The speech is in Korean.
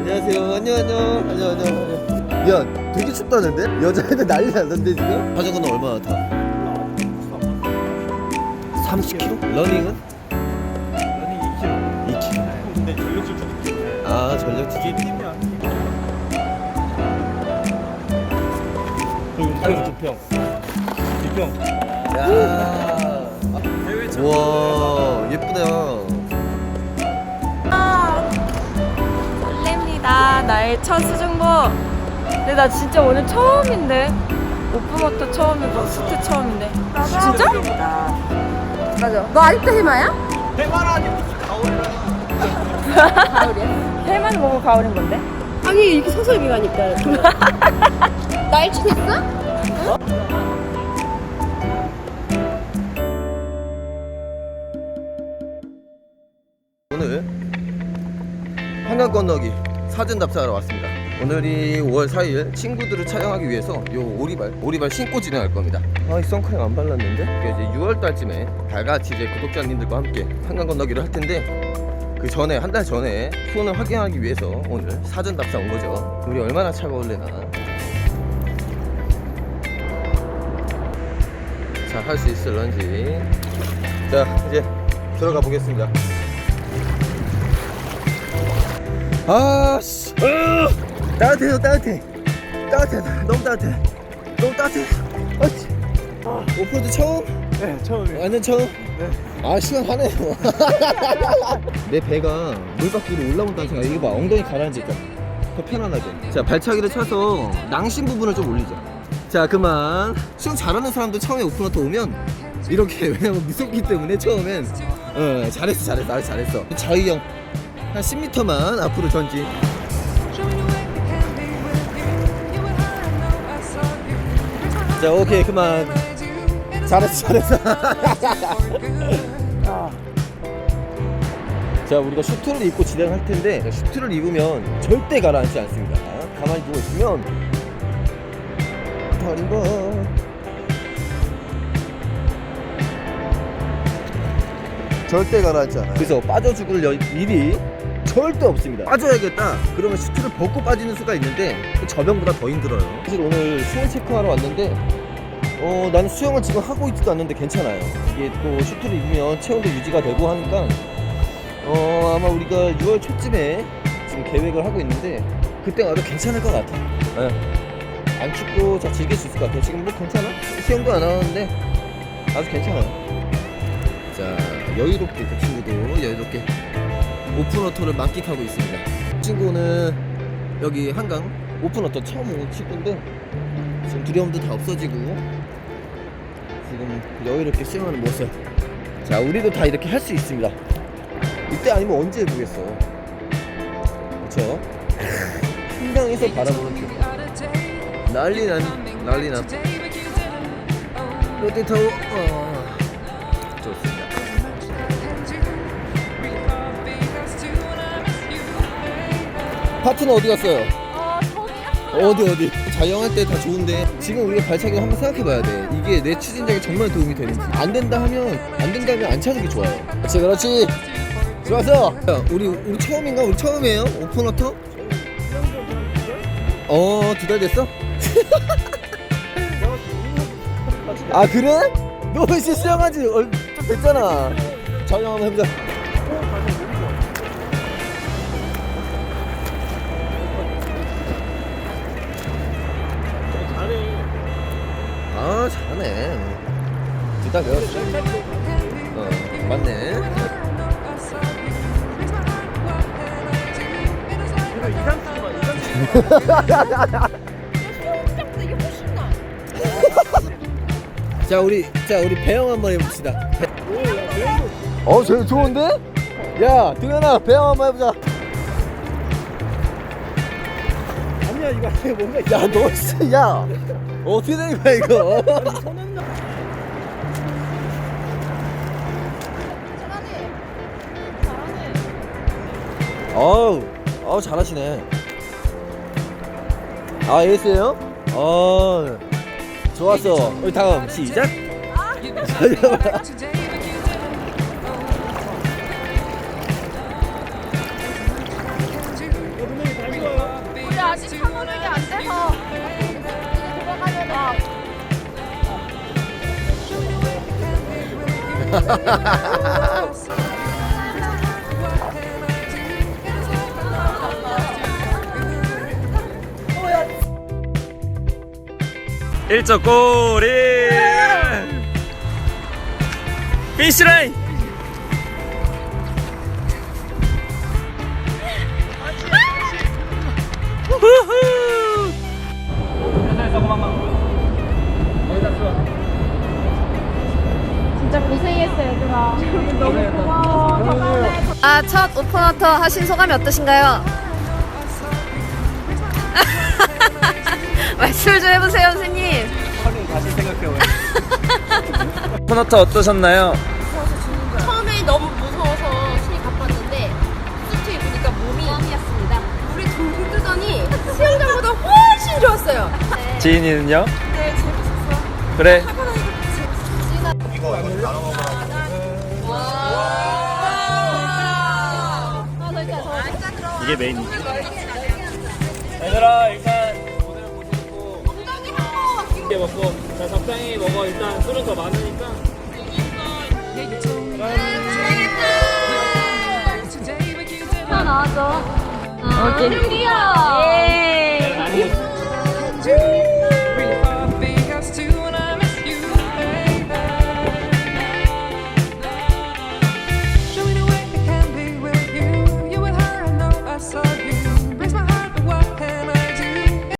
안녕하세요. 안녕 안녕. 안녕 안녕. 야, 되게 춥다는데? 여자애들 난리 났는데 지금? 자전거는 얼마나 타? 30km? 러닝은? 러닝 2km. 2km. 근데 전력 질주 느낌. 아, 전력 이게 티켓. 팀이 아니에요. 그리고 우리 두 평. 두 평. 야. 해외 와, 예쁘네요. 나의 첫 수중보. 근데 나 진짜 오늘 처음인데. 오픈워터 처음이고 스트 처음인데. 진짜? 맞아. 너 아직도 해마야? 해마라니 무슨 가오리라 해만 보고 가을인 건데? 아니 이렇게 서서히 가니까. 날치겠어? 오늘 한강 건너기 사진 답사하러 왔습니다. 오늘이 5월 4일 친구들을 촬영하기 위해서 요 오리발 오리발 신고 진행할 겁니다. 아이 선크림 안 발랐는데? 이제 6월 달쯤에 다 같이 이제 구독자님들과 함께 한강 건너기를 할 텐데 그 전에 한 달 전에 수온을 확인하기 위해서 오늘 사전 답사 온 거죠. 우리 얼마나 차가울래나. 자 할 수 있을 런지. 자 이제 들어가 보겠습니다. 아씨. 으, 따뜻해요 따뜻해. 따뜻해 너무 따뜻해. 너무 따뜻해. 아씨. 오프로드 처음? 네 처음이에요. 완전 처음? 네. 아 시원하네요 내 배가 물 밖으로 올라온다는 생각 이거 봐. 엉덩이 있잖아 더 편안하게. 자 발차기를 쳐서 낭심 부분을 좀 올리자. 자 그만. 수영 잘하는 사람들 처음에 오픈워터 오면 이렇게 왜냐면 무섭기 때문에 처음엔. 어 잘했어 잘했어 아주 잘했어. 자의형 한 10m만 앞으로 전진. 자 오케이 그만. 잘했어 잘했어. 자 우리가 슈트를 입고 진행할 텐데 슈트를 입으면 절대 가라앉지 않습니다. 가만히 누워 있으면 다리가 절대 가라앉지 않아요. 그래서 빠져 죽을 여- 일이 절대 없습니다. 빠져야겠다. 그러면 슈트를 벗고 빠지는 수가 있는데 그 저병보다 더 힘들어요. 사실 오늘 수영 체크하러 왔는데 어 나는 수영을 지금 하고 있지도 않는데 괜찮아요. 이게 또 슈트를 입으면 체온도 유지가 되고 하니까 어 아마 우리가 6월 초쯤에 지금 계획을 하고 있는데 그때 와도 괜찮을 것 같아 예. 안 춥고 잘 즐길 수 있을 것 같아요. 지금 뭐 괜찮아? 수영도 안 하는데 아주 괜찮아요. 자 여유롭게 그 친구도 여유롭게 오픈워터를 만끽하고 있습니다. 친구는 여기 한강 오픈워터 처음 온 친구인데 지금 두려움도 다 없어지고 지금 여유롭게 수영하는 모습. 자 우리도 다 이렇게 할 수 있습니다. 이때 아니면 언제 해보겠어? 그쵸? 한강에서 바라보는 뷰 난리 난 난리 난. 롯데타워 어, 파트너 어디 갔어요? 어? 어디 어디? 자영할 때 다 좋은데 지금 우리가 발차기 한번 생각해봐야 돼. 이게 내 추진력에 정말 도움이 되는지. 안 된다 하면 안 된다면 안 차는 게 좋아요. 그렇지 그렇지? 좋았어? 야, 우리 우리 처음인가? 우리 처음이에요? 오픈워터? 어두 달 됐어? 아 그래? 너 이제 수영한지 얼- 좀 됐잖아. 자영 한번 해보자 아 잘하네 두달 배웠어 어 맞네. 자 우리 자 우리 배영 한번 해봅시다. 어 제일 좋은데? 야 동현아 배영 한번 해보자. 아니야 이거 아니야 뭔가 야 너 진짜 야 어떻게 된 거야 이거? 잘하네. 어우 어우 잘하시네. 아 에이스예요? 어 좋았어. 우리 다음 시작. 분명히 다시 와 우리 아직 3 일적 골이 피시라인 아, 첫 오픈워터 하신 소감이 어떠신가요? 말씀을 좀 해보세요, 선생님. 코너터 어떠셨나요? 처음에 너무 무서워서 신이 가빴는데 수트 입으니까 몸이 땀이었습니다. 물에 둥둥 뜨더니 수영장보다 훨씬 좋았어요. 지인이는요? 네 재밌었어. 그래 이 게 메인 얘들아 일단 오늘 고생했고 이게 먹고 자 적당히 먹어 일단 술은 더 많으니까 하나 나왔죠. 오케이. 예.